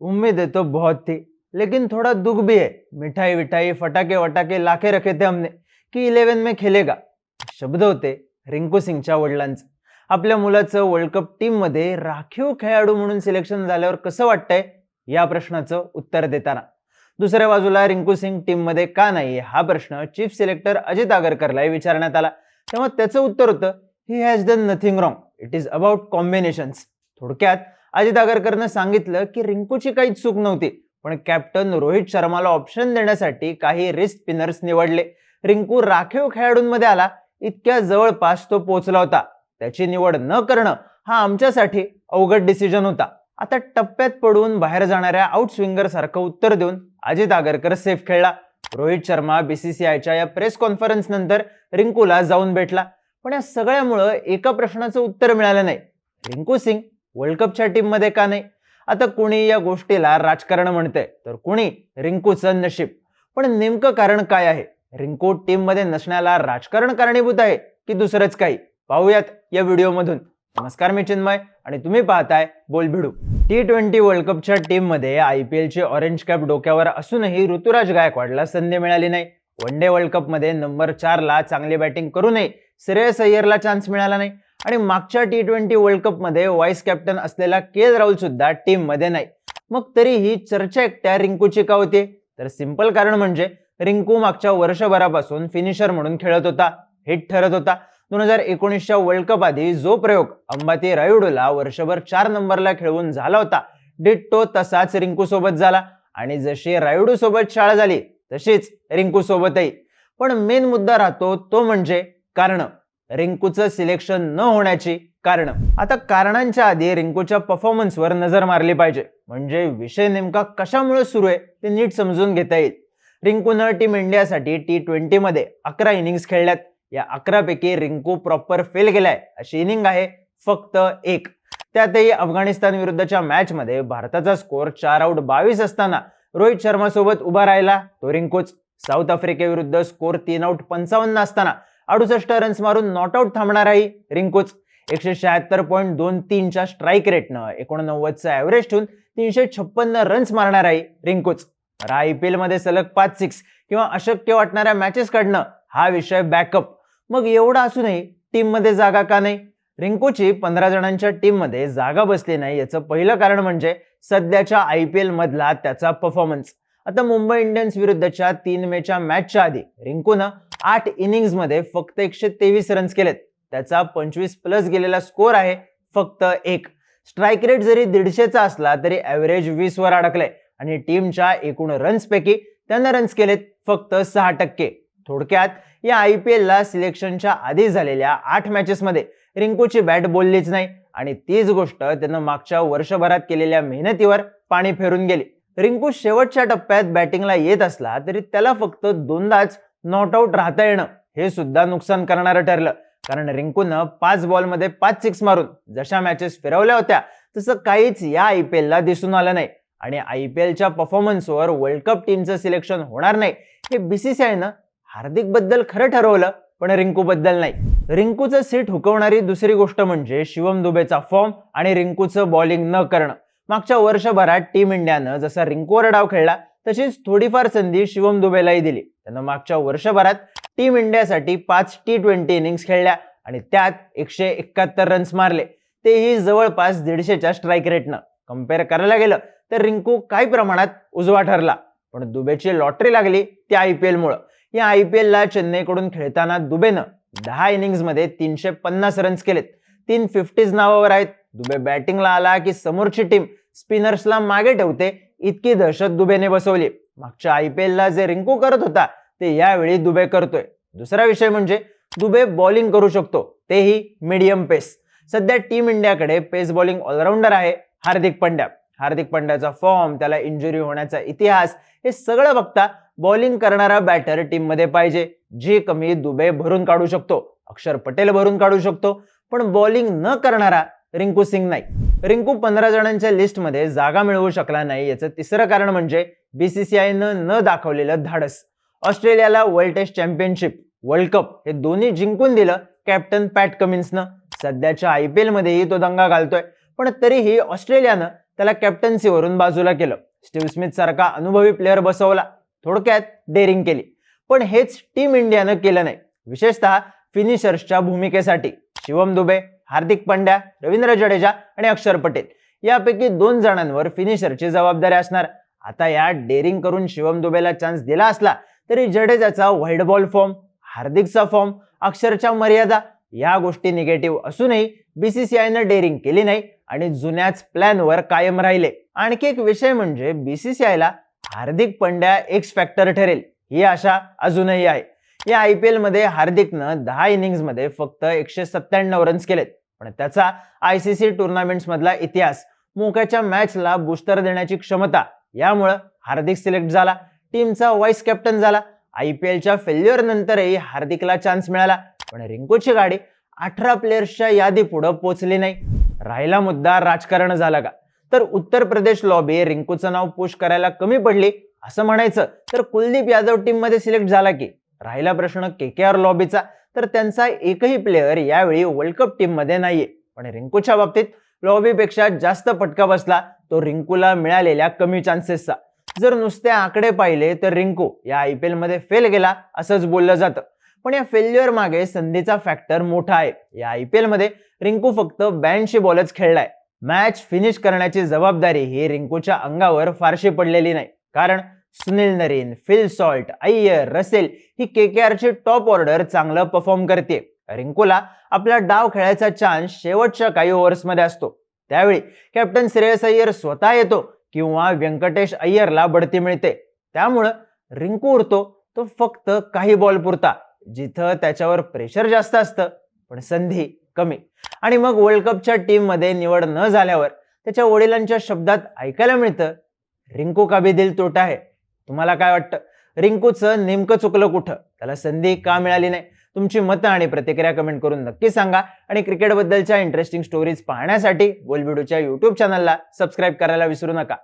उम्मीदें तो बहुत थी लेकिन थोड़ा दुख भी है। मिठाई विठाई फटाके वटाके लाखे रखे थे हमने की इलेवन में खेलेगा। शब्द होते रिंकू सिंगच्या वडिलांचं। आपल्या मुलाचं वर्ल्ड कप टीममध्ये राखीव खेळाडू म्हणून सिलेक्शन झाल्यावर कसं वाटतंय? या प्रश्नाचं उत्तर देताना. दुसऱ्या बाजूला रिंकू सिंग टीममध्ये का नाही? हा प्रश्न चीफ सिलेक्टर अजित आगरकरला विचारण्यात आला. तेव्हा त्याचं उत्तर होतं he has done nothing wrong it is about combinations थोडक्यात अजित आगरकरनं सांगितलं की रिंकूची काहीच चूक नव्हती पण कॅप्टन रोहित शर्माला ऑप्शन देण्यासाठी काही रिस्क स्पिनर्स निवडले. रिंकू राखीव खेळाडूंमध्ये आला इतक्या जवळपास तो पोहोचला होता. त्याची निवड न करणं हा आमच्यासाठी अवघड डिसिजन होता. आता टप्प्यात पडून बाहेर जाणाऱ्या आउट स्विंगर सारखं उत्तर देऊन अजित आगरकर सेफ खेळला. रोहित शर्मा बीसीसीआयच्या या प्रेस कॉन्फरन्स नंतर रिंकूला जाऊन भेटला. पण या सगळ्यामुळं एका प्रश्नाचं उत्तर मिळालं नाही. रिंकू सिंग वर्ल्ड कपच्या टीममध्ये का नाही? आता कुणी या गोष्टीला राजकारण म्हणतंय तर कुणी रिंकूचं नशीब. पण नेमकं कारण काय आहे? रिंकू टीममध्ये नसण्याला राजकारण कारणीभूत आहे की दुसरंच काही? पाहूयात या व्हिडिओमधून. नमस्कार मी चिन्मय आणि तुम्ही पाहताय Bol Bhidu T twenty world कपच्या टीममध्ये आय पी एलची ऑरेंज कॅप डोक्यावर असूनही ऋतुराज गायकवाडला संधी मिळाली नाही. वन डे वर्ल्ड कपमध्ये नंबर चारला चांगली बॅटिंग करूनही श्रेयस अय्यरला चान्स मिळाला नाही. आणि मागच्या टी ट्वेंटी वर्ल्ड कपमध्ये व्हाईस कॅप्टन असलेला के एल राहुल सुद्धा टीममध्ये नाही. मग तरीही चर्चा एकट्या रिंकूची का होते तर सिंपल कारण म्हणजे रिंकू मागच्या वर्षभरापासून फिनिशर म्हणून खेळत होता हिट ठरत होता. दोन हजार एकोणीसच्या वर्ल्ड कप आधी जो प्रयोग अंबाती रायुडूला वर्षभर चार नंबरला खेळवून झाला होता डिट्टो तसाच रिंकू सोबत झाला. आणि जशी रायुडू सोबत शाळा झाली तशीच रिंकू सोबतही पण मेन मुद्दा राहतो तो म्हणजे कारण. रिंकूचं सिलेक्शन न होण्याची कारण. आता कारणांच्या आधी रिंकूच्या परफॉर्मन्सवर नजर मारली पाहिजे. म्हणजे विषय नेमका कशामुळे सुरू आहे ते नीट समजून घेता येईल. रिंकूनं टीम इंडियासाठी टी ट्वेंटीमध्ये अकरा इनिंग्स खेळल्यात. या अकरापैकी रिंकू प्रॉपर फेल गेलाय अशी इनिंग आहे फक्त एक. त्यातही अफगाणिस्तान विरुद्धच्या मॅचमध्ये भारताचा स्कोअर चार आऊट बावीस असताना रोहित शर्मा सोबत उभा राहिला. तो रिंकूच साऊथ आफ्रिकेविरुद्ध स्कोअर तीन आऊट पंचावन्न असताना अडुसष्ट रन्स मारून नॉट आऊट थांबणाराही रिंकूच. एकशे शहात्तर पॉईंट दोन तीनच्या स्ट्राईक रेटनं एकोणनव्वदचा ॲव्हरेज ठेवून तीनशे छप्पन्न रन्स मारणार आहे रिंकूच. तर आय पी एलमध्ये सलग पाच सिक्स किंवा अशक्य वाटणाऱ्या मॅचेस काढणं हा विषय बॅकअप मग एवढा असूनही टीममध्ये जागा का नाही? रिंकूची पंधरा जणांच्या टीममध्ये जागा बसली नाही याचं पहिलं कारण म्हणजे सध्याच्या आय पी एलमधला त्याचा परफॉर्मन्स आता मुंबई इंडियन्स विरुद्धच्या तीन मेच्या मॅचच्या आधी रिंकूनं आठ इनिंग्जमध्ये फक्त एकशे तेवीस रन्स केलेत. त्याचा पंचवीस प्लस गेलेला स्कोअर आहे फक्त एक. स्ट्राईक रेट जरी दीडशेचा असला तरी ॲव्हरेज वीसवर अडकलंय. आणि टीमच्या एकूण रन्सपैकी त्यांना रन्स केलेत फक्त सहा टक्के. थोडक्यात या आय पी एलला सिलेक्शनच्या आधी झालेल्या आठ मॅचेसमध्ये रिंकूची बॅट बोललीच नाही. आणि तीच गोष्ट त्यानं मागच्या वर्षभरात केलेल्या मेहनतीवर पाणी फेरून गेली. रिंकू शेवटच्या टप्प्यात बॅटिंगला येत असला तरी त्याला फक्त दोनदाच नॉट आऊट राहता येणं हे सुद्धा नुकसान करणारं ठरलं. कारण रिंकूनं पाच बॉलमध्ये पाच सिक्स मारून जशा मॅचेस फिरवल्या होत्या तसं काहीच या आय पी एलला दिसून आलं नाही. आणि आय पी एलच्या परफॉर्मन्सवर वर्ल्ड कप टीमचं सिलेक्शन होणार नाही. हे बीसीसीआयनं हार्दिकबद्दल खरं ठरवलं पण रिंकू बद्दल नाही. रिंकूचं सीट हुकवणारी दुसरी गोष्ट म्हणजे शिवम दुबेचा फॉर्म आणि रिंकूचं बॉलिंग न करणं. मागच्या वर्षभरात टीम इंडियानं जसा रिंकूवर डाव खेळला तशीच थोडीफार संधी शिवम दुबेलाही दिली. त्यानं मागच्या वर्षभरात टीम इंडियासाठी पाच टी ट्वेंटी इनिंग्स खेळल्या आणि त्यात एकशे एकाहत्तर रन्स मारले. तेही जवळपास दीडशेच्या स्ट्राईक रेटनं कंपेअर करायला गेलं तर रिंकू काही प्रमाणात उजवा ठरला पण दुबेची लॉटरी लागली त्या आय पी एलमुळं या आय पी एलला चेन्नईकडून खेळताना दुबेनं दहा इनिंग्समध्ये तीनशे पन्नास रन्स केलेत. तीन फिफ्टीज नावावर आहेत. दुबे बॅटिंगला आला की समोरची टीम स्पिनर्सला मागे ठेवते इतकी दहशत दुबेने बसवली. मागच्या आय पी एलला जे रिंकू करत होता ते यावेळी दुबे करतोय. दुसरा विषय म्हणजे दुबे बॉलिंग करू शकतो तेही मीडियम पेस सध्या टीम इंडियाकडे पेस बॉलिंग ऑलराऊंडर आहे हार्दिक पंड्या. हार्दिक पंड्याचा फॉर्म त्याला इंजुरी होण्याचा इतिहास हे सगळं बघता बॉलिंग करणारा बॅटर टीममध्ये पाहिजे. जी कमी दुबे भरून काढू शकतो. अक्षर पटेल भरून काढू शकतो. पण बॉलिंग न करणारा रिंकू सिंग नाही रिंकू पंधरा जणांच्या लिस्टमध्ये जागा मिळवू शकला नाही. याचं तिसरं कारण म्हणजे बीसीसीआयनं न दाखवलेलं धाडस. ऑस्ट्रेलियाला world test championship world cup हे दोन्ही जिंकून दिलं कॅप्टन पॅट कमिन्सनं. सध्याच्या आय पी एलमध्येही तो दंगा घालतोय. पण तरीही ऑस्ट्रेलियानं त्याला कॅप्टन्सीवरून बाजूला केलं. स्टीव्ह स्मिथ सारखा अनुभवी प्लेअर बसवला. थोडक्यात डेअरिंग केली. पण हेच टीम इंडियानं केलं नाही. विशेषतः फिनिशर्सच्या भूमिकेसाठी. शिवम दुबे हार्दिक पांड्या रवींद्र जडेजा आणि अक्षर पटेल. यापैकी दोन जणांवर फिनिशरची जबाबदारी असणार. आता या डेअरिंग करून शिवम दुबेला चान्स दिला असला तरी जडेजाचा व्हाईट बॉल फॉर्म हार्दिकचा फॉर्म अक्षरच्या मर्यादा या गोष्टी निगेटिव्ह असूनही बीसीसीआयनं डेअरिंग केली नाही आणि जुन्याच प्लॅनवर कायम राहिले. आणखी एक विषय म्हणजे बीसीसीआयला हार्दिक पंड्या एक्स फॅक्टर ठरेल. ही आशा अजूनही आहे. या आय पी एलमध्ये हार्दिकनं दहा इनिंग्समध्ये फक्त एकशे सत्त्याण्णव रन्स केलेत. पण त्याचा आय सी सी इतिहास मोक्याच्या मॅचला बुस्टर देण्याची क्षमता यामुळं हार्दिक सिलेक्ट झाला. टीमचा व्हाईस कॅप्टन झाला. आय पी एलच्या फेल्युअर नंतरही हार्दिकला चान्स मिळाला. पण रिंकूची गाडी अठरा प्लेयर्सच्या यादी पुढे पोचली नाही. राहिला मुद्दा राजकारण झाला का? तर उत्तर प्रदेश लॉबी रिंकूचं नाव पुश करायला कमी पडली असं म्हणायचं. तर कुलदीप यादव टीममध्ये सिलेक्ट झाला की? राहिला प्रश्न के के आर लॉबीचा तर त्यांचा एकही प्लेअर यावेळी वर्ल्ड कप टीममध्ये नाहीये. पण रिंकूच्या बाबतीत लॉबीपेक्षा जास्त फटका बसला तो रिंकूला मिळालेल्या कमी चान्सेसचा जर नुसते आकडे पाहिले तर रिंकू या आय पी एलमध्ये फेल गेला असंच बोललं जातं. पण या फेल्युअर मागे संधीचा फॅक्टर मोठा आहे. या आय पी एलमध्ये रिंकू फक्त ब्याऐंशी बॉलच खेळलाय. मॅच फिनिश करण्याची जबाबदारी ही रिंकूच्या अंगावर फारशी पडलेली नाही. कारण Sunil Narine Phil Salt Iyer Russell ही के के आरची टॉप ऑर्डर चांगलं परफॉर्म करते. रिंकूला आपला डाव खेळायचा चान्स शेवटच्या काही ओव्हर्समध्ये असतो. त्यावेळी कॅप्टन श्रेयस अय्यर स्वतः येतो किंवा व्यंकटेश अय्यरला बढती मिळते. त्यामुळं रिंकू उरतो तो फक्त काही बॉल पुरता जिथं त्याच्यावर प्रेशर जास्त असतं पण संधी कमी. आणि मग वर्ल्ड कपच्या टीममध्ये निवड न झाल्यावर त्याच्या वडिलांच्या शब्दात ऐकायला मिळतं रिंकू का भी दिल तोटा आहे तुम्हाला काय वाटतं? रिंकूचं नेमकं चुकलं कुठं? त्याला संधी का मिळाली नाही? तुमची मतं आणि प्रतिक्रिया कमेंट करून नक्की सांगा. आणि क्रिकेटबद्दलच्या इंटरेस्टिंग स्टोरीज पाहण्यासाठी गोलबिडूच्या युट्यूब चॅनलला सबस्क्राईब करायला विसरू नका.